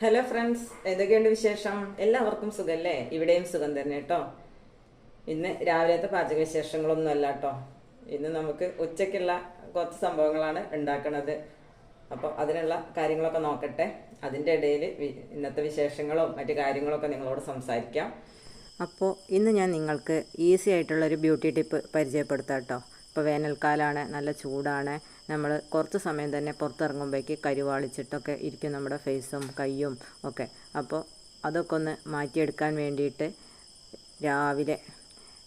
Hello friends ഏതൊക്കെയുണ്ട് വിശേഷം? എല്ലാവർക്കും സുഖല്ലേ? ഇവിടെയും സുഖം തന്നെ കേട്ടോ. ഇന്ന് രാവിലത്തെ പാചക വിശേഷങ്ങളൊന്നും അല്ല കേട്ടോ. ഇന്ന് നമുക്ക് ഉച്ചയ്ക്കുള്ള കുറച്ച് സംഭവങ്ങളാണ് ഉണ്ടാക്കുന്നത് അപ്പോൾ അതിനുള്ള കാര്യങ്ങളൊക്കെ നോക്കട്ടെ. അതിന്റെ ഇടയിൽ ഇന്നത്തെ വിശേഷങ്ങളും മറ്റു കാര്യങ്ങളൊക്കെ നിങ്ങളോട് സംസാരിക്കാം. അപ്പോൾ ഇന്ന് ഞാൻ നിങ്ങൾക്ക് ഈസി ആയിട്ടുള്ള ഒരു ബ്യൂട്ടി ടിപ്പ് പരിചയപ്പെടുത്താം കേട്ടോ. ഇപ്പോൾ വേനൽക്കാലമാണ് നല്ല ചൂടാണ്. നമ്മൾ കുറച്ച് സമയം തന്നെ പുറത്തിറങ്ങുമ്പോഴേക്ക് കരുവാളിച്ചിട്ടൊക്കെ ഇരിക്കും നമ്മുടെ ഫേസും കയ്യും ഒക്കെ. അപ്പോൾ അതൊക്കെ ഒന്ന് മാറ്റിയെടുക്കാൻ വേണ്ടിയിട്ട് രാവിലെ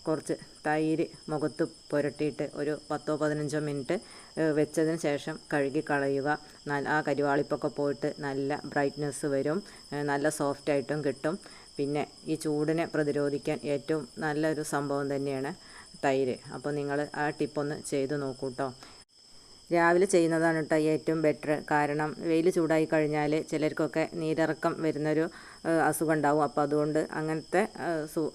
കുറച്ച് തൈര് മുഖത്ത് പുരട്ടിയിട്ട് ഒരു പത്തോ പതിനഞ്ചോ മിനിറ്റ് വെച്ചതിന് ശേഷം കഴുകി കളയുക. ആ കരിവാളിപ്പൊക്കെ പോയിട്ട് നല്ല ബ്രൈറ്റ്നെസ് വരും. നല്ല സോഫ്റ്റ് ആയിട്ടും കിട്ടും. പിന്നെ ഈ ചൂടിനെ പ്രതിരോധിക്കാൻ ഏറ്റവും നല്ലൊരു സംഭവം തന്നെയാണ് തൈര്. അപ്പോൾ നിങ്ങൾ ആ ടിപ്പൊന്ന് ചെയ്ത് നോക്കൂ കേട്ടോ രാവിലെ ചെയ്യുന്നതാണ് കേട്ടോ ഏറ്റവും ബെറ്റർ കാരണം വെയിൽ ചൂടായി കഴിഞ്ഞാൽ ചിലർക്കൊക്കെ നീരിറക്കം വരുന്നൊരു അസുഖം ഉണ്ടാവും അപ്പോൾ അതുകൊണ്ട് അങ്ങനത്തെ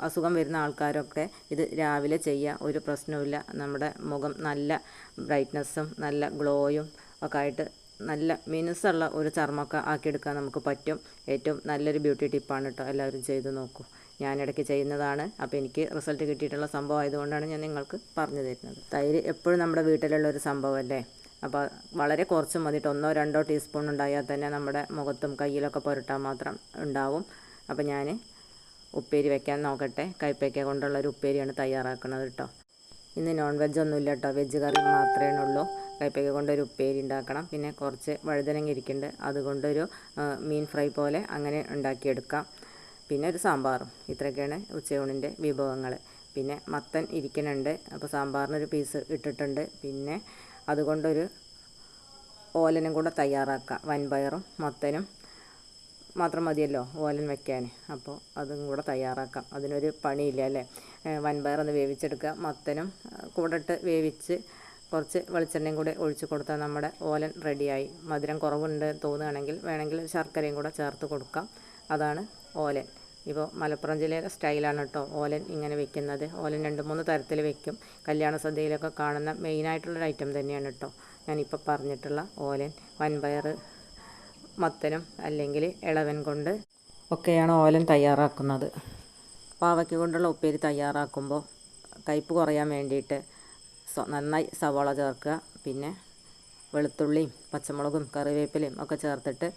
അസുഖം വരുന്ന ആൾക്കാരൊക്കെ ഇത് രാവിലെ ചെയ്യുക ഒരു പ്രശ്നവുമില്ല. നമ്മുടെ മുഖം നല്ല ബ്രൈറ്റ്നസ്സും നല്ല ഗ്ലോയും ഒക്കെ ആയിട്ട് നല്ല മിനുസുള്ള ഒരു ചർമ്മമൊക്കെ ആക്കിയെടുക്കാൻ നമുക്ക് പറ്റും. ഏറ്റവും നല്ലൊരു ബ്യൂട്ടി ടിപ്പാണ് കേട്ടോ എല്ലാവരും ചെയ്ത് നോക്കൂ. ഞാനിടയ്ക്ക് ചെയ്യുന്നതാണ്. അപ്പോൾ എനിക്ക് റിസൾട്ട് കിട്ടിയിട്ടുള്ള സംഭവം ആയതുകൊണ്ടാണ് ഞാൻ നിങ്ങൾക്ക് പറഞ്ഞു തരുന്നത്. തൈര് എപ്പോഴും നമ്മുടെ വീട്ടിലുള്ള ഒരു സംഭവമല്ലേ അപ്പോൾ വളരെ കുറച്ച് മതിയിട്ട് ഒന്നോ രണ്ടോ ടീസ്പൂൺ ഉണ്ടായാൽ തന്നെ നമ്മുടെ മുഖത്തും കയ്യിലൊക്കെ പുരട്ടാൻ മാത്രം ഉണ്ടാവും. അപ്പോൾ ഞാൻ ഉപ്പേരി വെക്കാൻ നോക്കട്ടെ. കൈപ്പയ്ക്ക കൊണ്ടുള്ളൊരു ഉപ്പേരിയാണ് തയ്യാറാക്കുന്നത് കേട്ടോ ഇന്ന് നോൺ വെജ് ഒന്നുമില്ല കേട്ടോ വെജ് കറി മാത്രമേ ഉള്ളൂ. കൈപ്പയ്ക്ക കൊണ്ടൊരു ഉപ്പേരി ഉണ്ടാക്കണം. പിന്നെ കുറച്ച് വഴുതനങ്ങ ഇരിക്കുന്നുണ്ട്. അതുകൊണ്ടൊരു മീൻ ഫ്രൈ പോലെ അങ്ങനെ ഉണ്ടാക്കിയെടുക്കാം. പിന്നെ ഒരു സാമ്പാറും. ഇത്രയൊക്കെയാണ് ഉച്ചയൂണിന്റെ വിഭവങ്ങൾ പിന്നെ മത്തൻ ഇരിക്കുന്നുണ്ട്. അപ്പോൾ സാമ്പാറിനൊരു പീസ് ഇട്ടിട്ടുണ്ട്. പിന്നെ അതുകൊണ്ടൊരു ഓലനും കൂടെ തയ്യാറാക്കാം. വൻപയറും മത്തനും. മാത്രം മതിയല്ലോ ഓലൻ വെക്കാൻ. അപ്പോൾ അതും കൂടെ തയ്യാറാക്കാം. അതിനൊരു പണിയില്ല അല്ലേ? വൻപയറൊന്ന് വേവിച്ചെടുക്കുക. മത്തനും കൂടെ ഇട്ട് വേവിച്ച് കുറച്ച് വെളിച്ചെണ്ണയും കൂടെ ഒഴിച്ച് കൊടുത്താൽ നമ്മുടെ ഓലൻ റെഡിയായി. മധുരം കുറവുണ്ട് തോന്നുകയാണെങ്കിൽ വേണമെങ്കിൽ ശർക്കരയും കൂടെ ചേർത്ത് കൊടുക്കാം. അതാണ് ഓലൻ. ഇപ്പോൾ മലപ്പുറം ജില്ലയിലെ സ്റ്റൈലാണ് കേട്ടോ ഓലൻ ഇങ്ങനെ വെക്കുന്നത്. ഓലൻ രണ്ട് മൂന്ന് തരത്തിൽ വെക്കും. കല്യാണ സദ്യയിലൊക്കെ കാണുന്ന മെയിനായിട്ടുള്ളൊരു ഐറ്റം തന്നെയാണ് കേട്ടോ. ഞാനിപ്പോൾ പറഞ്ഞിട്ടുള്ള ഓലൻ വൻപയർ മത്തനും അല്ലെങ്കിൽ ഇളവൻ കൊണ്ട് ഒക്കെയാണ് ഓലൻ തയ്യാറാക്കുന്നത്. പാവയ്ക്ക് കൊണ്ടുള്ള ഉപ്പേരി തയ്യാറാക്കുമ്പോൾ കയ്പ്പ് കുറയാൻ വേണ്ടിയിട്ട് നന്നായി സവാള ചേർക്കുക. പിന്നെ വെളുത്തുള്ളിയും പച്ചമുളകും കറിവേപ്പിലയും ഒക്കെ ചേർത്തിട്ട്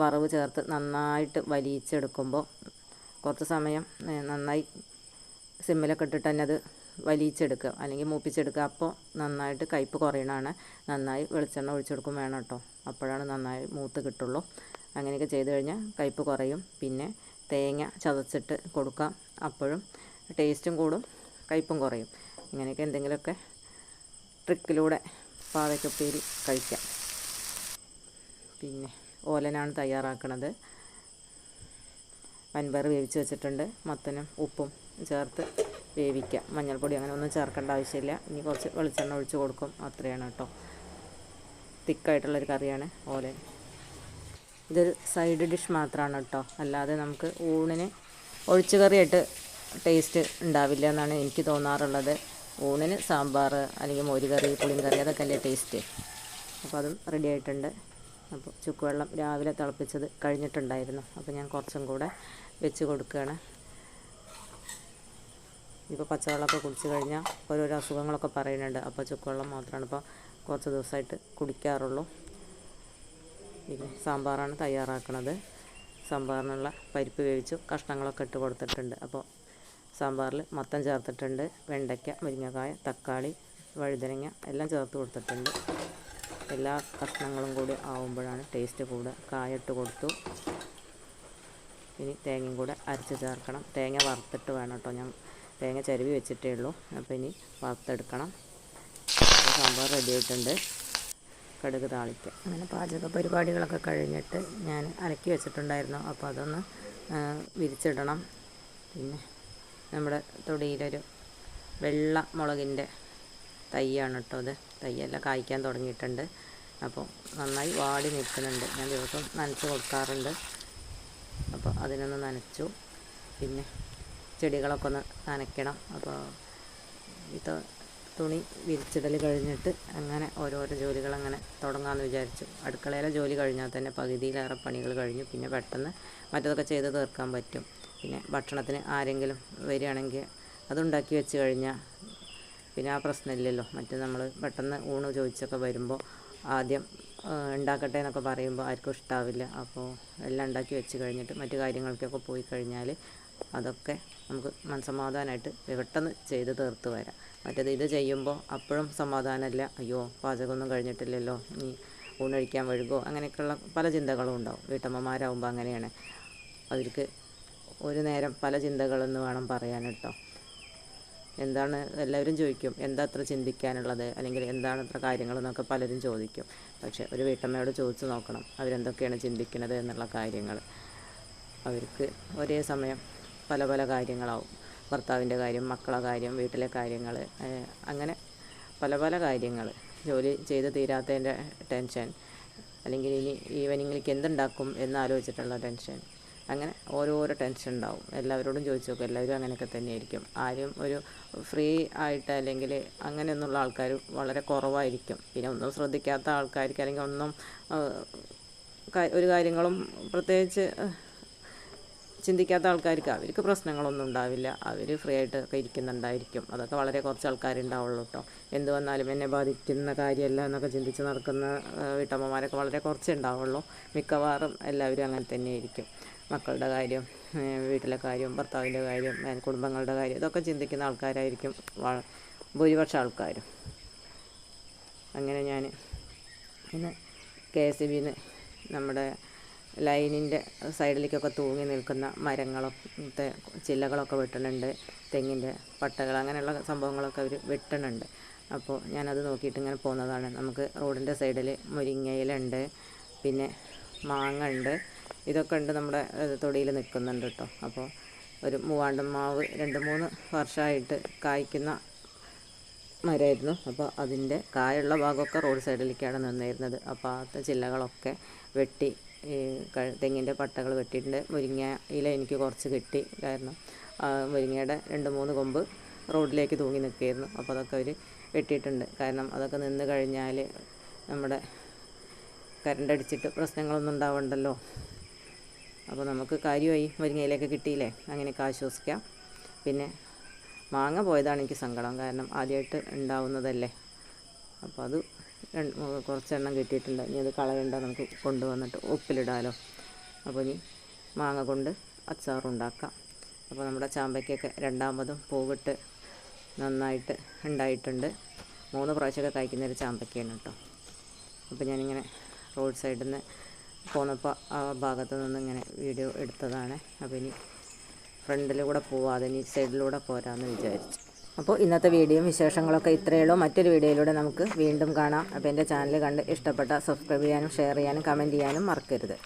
വറവ് ചേർത്ത് നന്നായിട്ട് വലിയിച്ചെടുക്കുമ്പോൾ കുറച്ച് സമയം നന്നായി സിമ്മിലൊക്കെ ഇട്ടിട്ട് തന്നെ അത് വലിയിച്ചെടുക്കുക അല്ലെങ്കിൽ മൂപ്പിച്ചെടുക്കുക. അപ്പോൾ നന്നായിട്ട് കയ്പ്പ് കുറയണതാണ്. നന്നായി വെളിച്ചെണ്ണ ഒഴിച്ചെടുക്കും വേണം കേട്ടോ. അപ്പോഴാണ് നന്നായി മൂത്ത് കിട്ടുള്ളൂ. അങ്ങനെയൊക്കെ ചെയ്ത് കഴിഞ്ഞാൽ കയ്പ്പ് കുറയും. പിന്നെ തേങ്ങ ചതച്ചിട്ട് കൊടുക്കാം. അപ്പോഴും ടേസ്റ്റും കൂടും കയ്പ്പും കുറയും. ഇങ്ങനെയൊക്കെ എന്തെങ്കിലുമൊക്കെ ട്രിക്കിലൂടെ പാവയ്ക്കൊപ്പേരി കഴിക്കാം. പിന്നെ ഓലനാണ് തയ്യാറാക്കുന്നത് വൻപയർ വേവിച്ച് വെച്ചിട്ടുണ്ട്. മത്തനും ഉപ്പും ചേർത്ത് വേവിക്കുക മഞ്ഞൾപ്പൊടി അങ്ങനെ ഒന്നും ചേർക്കേണ്ട ആവശ്യമില്ല. ഇനി കുറച്ച് വെളിച്ചെണ്ണ ഒഴിച്ച് കൊടുക്കും. അത്രയാണ് കേട്ടോ. തിക്കായിട്ടുള്ളൊരു കറിയാണ് ഓലൻ. ഇതൊരു സൈഡ് ഡിഷ് മാത്രമാണ് കേട്ടോ. അല്ലാതെ നമുക്ക് ഊണിന് ഒഴിച്ച് കറിയായിട്ട് ടേസ്റ്റ് ഉണ്ടാവില്ല എന്നാണ് എനിക്ക് തോന്നാറുള്ളത്. ഊണിന് സാമ്പാർ അല്ലെങ്കിൽ മോരുകറി പുളിങ്കറി അതൊക്കെ അല്ലേ ടേസ്റ്റ്. അപ്പോൾ അതും റെഡി ആയിട്ടുണ്ട്. അപ്പോൾ ചുക്കുവെള്ളം രാവിലെ തിളപ്പിച്ചത് കഴിഞ്ഞിട്ടുണ്ടായിരുന്നു. അപ്പോൾ ഞാൻ കുറച്ചും കൂടെ വെച്ച് കൊടുക്കുകയാണ്. ഇപ്പോൾ പച്ചവെള്ളമൊക്കെ കുടിച്ച് കഴിഞ്ഞാൽ ഓരോരോ അസുഖങ്ങളൊക്കെ പറയുന്നുണ്ട്. അപ്പോൾ ചുക്കുവെള്ളം മാത്രമാണ് ഇപ്പോൾ കുറച്ച് ദിവസമായിട്ട് കുടിക്കാറുള്ളൂ. പിന്നെ സാമ്പാറാണ് തയ്യാറാക്കുന്നത് സാമ്പാറിനുള്ള പരിപ്പ് വേവിച്ചു കഷ്ണങ്ങളൊക്കെ ഇട്ട് കൊടുത്തിട്ടുണ്ട്. അപ്പോൾ സാമ്പാറിൽ മത്തം ചേർത്തിട്ടുണ്ട്. വെണ്ടയ്ക്ക മുരിങ്ങക്കായ തക്കാളി വഴുതനങ്ങ എല്ലാം ചേർത്ത് കൊടുത്തിട്ടുണ്ട്. എല്ലാ കഷ്ണങ്ങളും കൂടി ആവുമ്പോഴാണ് ടേസ്റ്റ് കൂടുക. കായ ഇട്ട് കൊടുത്തു. ഇനി തേങ്ങയും കൂടെ അരച്ച് ചേർക്കണം. തേങ്ങ വറുത്തിട്ട് വേണം കേട്ടോ ഞാൻ. തേങ്ങ ചരുവി വെച്ചിട്ടേ ഉള്ളൂ. അപ്പോൾ ഇനി വറുത്തെടുക്കണം. സംഭവം റെഡി ആയിട്ടുണ്ട്. കടുക് താളിക്കുക അങ്ങനെ പാചക പരിപാടികളൊക്കെ കഴിഞ്ഞിട്ട് ഞാൻ അലക്കി വെച്ചിട്ടുണ്ടായിരുന്നു. അപ്പോൾ അതൊന്ന് വിരിച്ചിടണം. പിന്നെ നമ്മുടെ തൊടിയിലൊരു വെള്ള മുളകിന്റെ തൈയാണ് കേട്ടോ അത് തൈയെല്ലാം കായ്ക്കാൻ തുടങ്ങിയിട്ടുണ്ട്. അപ്പോൾ നന്നായി വാടി നിൽക്കുന്നുണ്ട്. ഞാൻ ദിവസം നനച്ച് കൊടുക്കാറുണ്ട്. അപ്പോൾ അതിനൊന്ന് നനച്ചു. പിന്നെ ചെടികളൊക്കെ ഒന്ന് നനയ്ക്കണം. അപ്പോൾ ഇത് തുണി വിരിച്ചിടൽ കഴിഞ്ഞിട്ട് അങ്ങനെ ഓരോരോ ജോലികൾ അങ്ങനെ തുടങ്ങാമെന്ന് വിചാരിച്ചു. അടുക്കളയിലെ ജോലി കഴിഞ്ഞാൽ തന്നെ പകുതിയിലേറെ പണികൾ കഴിഞ്ഞു. പിന്നെ പെട്ടെന്ന് മറ്റതൊക്കെ ചെയ്ത് തീർക്കാൻ പറ്റും. പിന്നെ ഭക്ഷണത്തിന് ആരെങ്കിലും വരികയാണെങ്കിൽ അതുണ്ടാക്കി വെച്ച് കഴിഞ്ഞാൽ പിന്നെ ആ പ്രശ്നമില്ലല്ലോ. മറ്റേ നമ്മൾ പെട്ടെന്ന് ഊണ് ചോദിച്ചൊക്കെ വരുമ്പോൾ ആദ്യം ഉണ്ടാക്കട്ടെ എന്നൊക്കെ പറയുമ്പോൾ ആർക്കും ഇഷ്ടാവില്ല. അപ്പോൾ എല്ലാം ഉണ്ടാക്കി വെച്ച് കഴിഞ്ഞിട്ട് മറ്റു കാര്യങ്ങൾക്കൊക്കെ പോയി കഴിഞ്ഞാൽ അതൊക്കെ നമുക്ക് മനസമാധാനമായിട്ട് പെട്ടെന്ന് ചെയ്ത് തീർത്ത് വരാം. മറ്റേത് ഇത് ചെയ്യുമ്പോൾ അപ്പോഴും സമാധാനമല്ല അയ്യോ പാചകമൊന്നും കഴിഞ്ഞിട്ടില്ലല്ലോ ഇനി ഊണഴിക്കാൻ വഴുകോ അങ്ങനെയൊക്കെയുള്ള പല ചിന്തകളും ഉണ്ടാവും. വീട്ടമ്മമാരാകുമ്പോൾ അങ്ങനെയാണ്. അവർക്ക് ഒരു നേരം പല ചിന്തകളെന്ന് വേണം പറയാൻ കേട്ടോ. എന്താണ് എല്ലാവരും ചോദിക്കും എന്താ അത്ര ചിന്തിക്കാനുള്ളത്? അല്ലെങ്കിൽ എന്താണ് അത്ര കാര്യങ്ങൾ എന്നൊക്കെ പലരും ചോദിക്കും. പക്ഷെ ഒരു വീട്ടമ്മയോട് ചോദിച്ചു നോക്കണം അവരെന്തൊക്കെയാണ് ചിന്തിക്കുന്നത് എന്നുള്ള കാര്യങ്ങൾ. അവർക്ക് ഒരേ സമയം പല പല കാര്യങ്ങളാവും. ഭർത്താവിന്റെ കാര്യം മക്കളെ കാര്യം വീട്ടിലെ കാര്യങ്ങൾ അങ്ങനെ പല പല കാര്യങ്ങൾ. ജോലി ചെയ്ത് തീരാത്തതിന്റെ ടെൻഷൻ. അല്ലെങ്കിൽ ഇനി ഈവനിങ്ങിലേക്ക് എന്തുണ്ടാക്കും എന്നാലോചിച്ചിട്ടുള്ള ടെൻഷൻ. അങ്ങനെ ഓരോരോ ടെൻഷൻ ഉണ്ടാവും. എല്ലാവരോടും ചോദിച്ചു നോക്കും. എല്ലാവരും അങ്ങനെയൊക്കെ തന്നെയായിരിക്കും. ആരും ഒരു ഫ്രീ ആയിട്ട് അല്ലെങ്കിൽ അങ്ങനെയൊന്നുള്ള ആൾക്കാർ വളരെ കുറവായിരിക്കും. പിന്നെ ഒന്നും ശ്രദ്ധിക്കാത്ത ആൾക്കാർക്ക് അല്ലെങ്കിൽ ഒന്നും ഒരു കാര്യങ്ങളും പ്രത്യേകിച്ച് ചിന്തിക്കാത്ത ആൾക്കാർക്ക് അവർക്ക് പ്രശ്നങ്ങളൊന്നും ഉണ്ടാവില്ല. അവർ ഫ്രീ ആയിട്ട് ഒക്കെ ഇരിക്കുന്നുണ്ടായിരിക്കും. അതൊക്കെ വളരെ കുറച്ച് ആൾക്കാരുണ്ടാവുള്ളൂ കേട്ടോ എന്ത് വന്നാലും എന്നെ ബാധിക്കുന്ന കാര്യമല്ല എന്നൊക്കെ ചിന്തിച്ച് നടക്കുന്ന വീട്ടമ്മമാരൊക്കെ വളരെ കുറച്ചേ ഉണ്ടാവുള്ളൂ. മിക്കവാറും എല്ലാവരും അങ്ങനെ തന്നെയായിരിക്കും. മക്കളുടെ കാര്യം വീട്ടിലെ കാര്യം ഭർത്താവിന്റെ കാര്യം കുടുംബങ്ങളുടെ കാര്യം ഇതൊക്കെ ചിന്തിക്കുന്ന ആൾക്കാരായിരിക്കും ഭൂരിപക്ഷം ആൾക്കാരും. അങ്ങനെ ഞാൻ പിന്നെ കെ എസ് ബിന്ന് നമ്മുടെ ലൈനിന്റെ സൈഡിലേക്കൊക്കെ തൂങ്ങി നിൽക്കുന്ന മരങ്ങളൊക്കെ ചില്ലകളൊക്കെ വെട്ടുന്നുണ്ട് തെങ്ങിന്റെ പട്ടകൾ അങ്ങനെയുള്ള സംഭവങ്ങളൊക്കെ അവർ വെട്ടുന്നുണ്ട്. അപ്പോൾ ഞാനത് നോക്കിയിട്ട് ഇങ്ങനെ പോകുന്നതാണ്. നമുക്ക് റോഡിന്റെ സൈഡിൽ മുരിങ്ങയിലുണ്ട് പിന്നെ മാങ്ങ ഉണ്ട് ഇതൊക്കെ ഉണ്ട് നമ്മുടെ തൊടിയിൽ നിൽക്കുന്നുണ്ട് കേട്ടോ. അപ്പോൾ ഒരു മൂവാണ്ടൻ മാവ് രണ്ട് മൂന്ന് വർഷമായിട്ട് കായ്ക്കുന്ന മരമായിരുന്നു. അപ്പോൾ അതിന്റെ കായുള്ള ഭാഗമൊക്കെ റോഡ് സൈഡിലേക്കാണ് നിന്നിരുന്നത്. അപ്പോൾ ആ ചില്ലകളൊക്കെ വെട്ടി തെങ്ങിന്റെ പട്ടകൾ വെട്ടിയിട്ടുണ്ട്. മുരിങ്ങ ഇല എനിക്ക് കുറച്ച് കിട്ടി കാരണം മുരിങ്ങയുടെ രണ്ട് മൂന്ന് കൊമ്പ് റോഡിലേക്ക് തൂങ്ങി നിൽക്കുകയായിരുന്നു. അപ്പോൾ അതൊക്കെ അവർ വെട്ടിയിട്ടുണ്ട്. കാരണം അതൊക്കെ നിന്ന് കഴിഞ്ഞാൽ നമ്മുടെ കറണ്ട് അടിച്ചിട്ട് പ്രശ്നങ്ങളൊന്നും ഉണ്ടാവണ്ടല്ലോ. അപ്പോൾ നമുക്ക് കാര്യമായി മുരിങ്ങയിലേക്ക് കിട്ടിയില്ലേ? അങ്ങനെയൊക്കെ ആശ്വസിക്കാം. പിന്നെ മാങ്ങ പോയതാണ് എനിക്ക് സങ്കടം. കാരണം ആദ്യമായിട്ട് ഉണ്ടാവുന്നതല്ലേ. അപ്പോൾ അത് കുറച്ചെണ്ണം കിട്ടിയിട്ടുണ്ട്. ഇനി അത് കളയണ്ട നമുക്ക് കൊണ്ടുവന്നിട്ട് ഉപ്പിലിടാലോ. അപ്പോൾ ഇനി മാങ്ങ കൊണ്ട് അച്ചാറുണ്ടാക്കാം അപ്പോൾ നമ്മുടെ ചാമ്പയ്ക്കൊക്കെ രണ്ടാമതും പൂവിട്ട് നന്നായിട്ട് ഉണ്ടായിട്ടുണ്ട്. മൂന്ന് പ്രാവശ്യമൊക്കെ കായ്ക്കുന്നൊരു ചാമ്പയ്ക്കയാണ് കേട്ടോ. അപ്പോൾ ഞാനിങ്ങനെ റോഡ് സൈഡിൽ നിന്ന് പോന്നപ്പോൾ ആ ഭാഗത്ത് നിന്ന് ഇങ്ങനെ വീഡിയോ എടുത്തതാണ്. അപ്പോൾ ഇനി ഫ്രണ്ടിലൂടെ പോവാതെ ഇനി സൈഡിലൂടെ പോരാമെന്ന് വിചാരിച്ചു. അപ്പോൾ ഇന്നത്തെ വീഡിയോയും വിശേഷങ്ങളൊക്കെ ഇത്രയേ ഉള്ളൂ. മറ്റൊരു വീഡിയോയിലൂടെ നമുക്ക് വീണ്ടും കാണാം. അപ്പോൾ എന്റെ ചാനൽ കണ്ട് ഇഷ്ടപ്പെട്ട സബ്സ്ക്രൈബ് ചെയ്യാനും ഷെയർ ചെയ്യാനും കമന്റ് ചെയ്യാനും മറക്കരുത്.